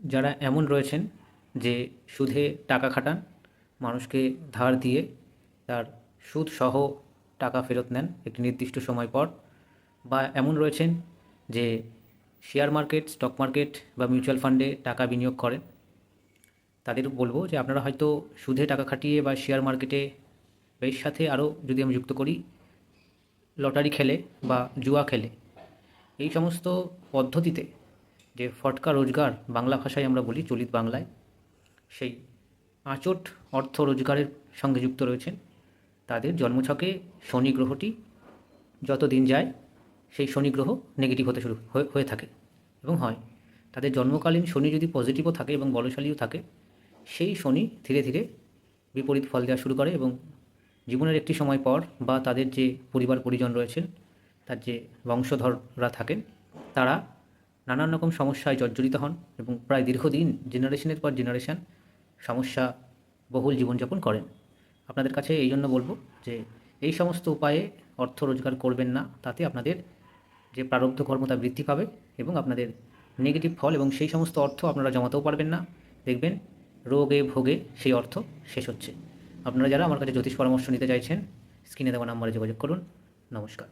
যারা এমন রয়েছেন যে সুদে টাকা খাটান, মানুষকে ধার দিয়ে তার সুদসহ টাকা ফেরত নেন একটি নির্দিষ্ট সময় পর, বা এমন রয়েছেন যে শেয়ার মার্কেট স্টক মার্কেট বা মিউচুয়াল ফান্ডে টাকা বিনিয়োগ করেন, তাদের বলব যে আপনারা হয়তো সুদে টাকা খাটিয়ে বা শেয়ার মার্কেটে এর সাথে আরও যদি আমি যুক্ত করি, লটারি খেলে বা জুয়া খেলে, এই সমস্ত পদ্ধতিতে যে ফটকা রোজগার বাংলা ভাষায় আমরা বলি চলিত বাংলায়, সেই আঁচট অর্থ রোজগারের সঙ্গে যুক্ত রয়েছেন। তাদের জন্মছকে শনি গ্রহটি যত দিন যায়, সেই শনি গ্রহ নেগেটিভ হতে শুরু হয়ে- থাকে এবং হয়। তাদের জন্মকালীন শনি যদি পজিটিভও থাকে এবং বলশালীও থাকে, সেই শনি ধীরে ধীরে বিপরীত ফল দেওয়া শুরু করে এবং জীবনের একটি সময় পর বা তাদের যে পরিবার পরিজন রয়েছেন, তার যে বংশধররা থাকেন, তারা নানান রকম সমস্যায় জর্জরিত হন এবং প্রায় দীর্ঘদিন জেনারেশনের পর জেনারেশন সমস্যা বহুল জীবনযাপন করেন। আপনাদের কাছে এই জন্য বলব যে এই সমস্ত উপায়ে অর্থ রোজগার করবেন না, তাতে আপনাদের যে প্রারব্ধ কর্ম তা বৃদ্ধি পাবে এবং আপনাদের নেগেটিভ ফল এবং সেই সমস্ত অর্থ আপনারা জমাতেও পারবেন না। দেখবেন রোগে ভোগে সেই অর্থ শেষ হচ্ছে। আপনারা যারা আমার কাছে জ্যোতিষ পরামর্শ নিতে চাইছেন, স্ক্রিনে দেওয়া নাম্বারে যোগাযোগ করুন। নমস্কার।